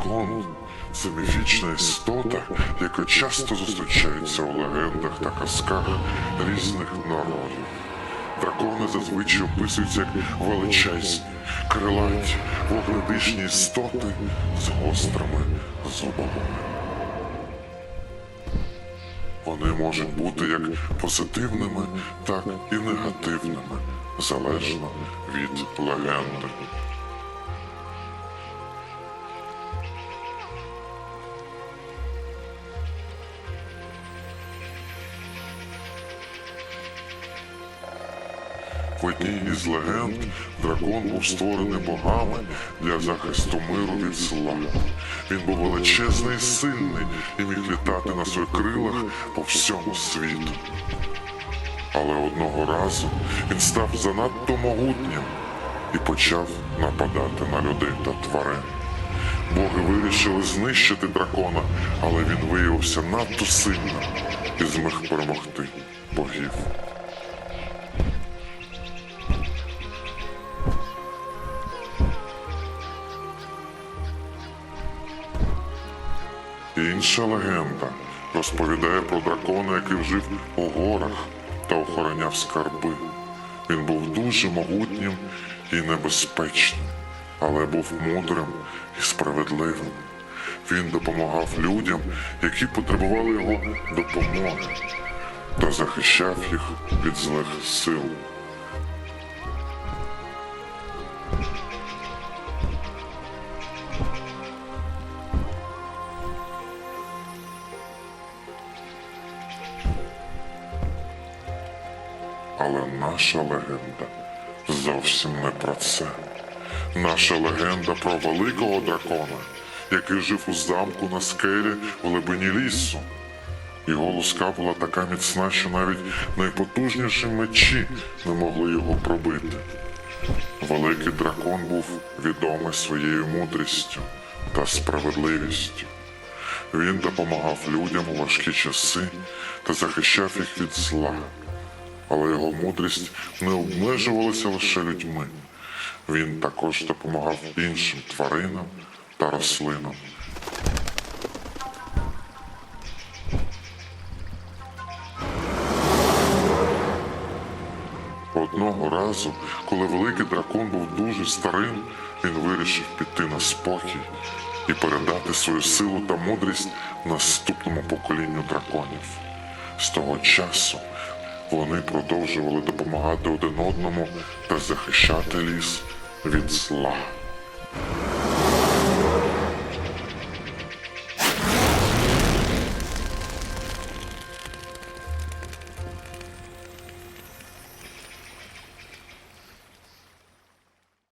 Дракон це міфічна істота, яка часто зустрічається у легендах та казках різних народів. Дракони зазвичай описуються як величезні, крилаті, вогнедишні істоти з гострими зубами. Вони можуть бути як позитивними, так і негативними, залежно від легенди. В одній із легенд дракон був створений богами для захисту миру від зла. Він був величезний і сильний і міг літати на своїх крилах по всьому світу. Але одного разу він став занадто могутнім і почав нападати на людей та тварин. Боги вирішили знищити дракона, але він виявився надто сильним і зміг перемогти богів. Інша легенда розповідає про дракона, який жив у горах та охороняв скарби. Він був дуже могутнім і небезпечним, але був мудрим і справедливим. Він допомагав людям, які потребували його допомоги, та захищав їх від злих сил. Але наша легенда зовсім не про це. Наша легенда про великого дракона, який жив у замку на скелі в глибині лісу. Його луска була така міцна, що навіть найпотужніші мечі не могли його пробити. Великий дракон був відомий своєю мудрістю та справедливістю. Він допомагав людям у важкі часи та захищав їх від зла але його мудрість не обмежувалася лише людьми. Він також допомагав іншим тваринам та рослинам. Одного разу, коли великий дракон був дуже старим, він вирішив піти на спокій і передати свою силу та мудрість наступному поколінню драконів. З того часу вони продовжували допомагати один одному та захищати ліс від зла.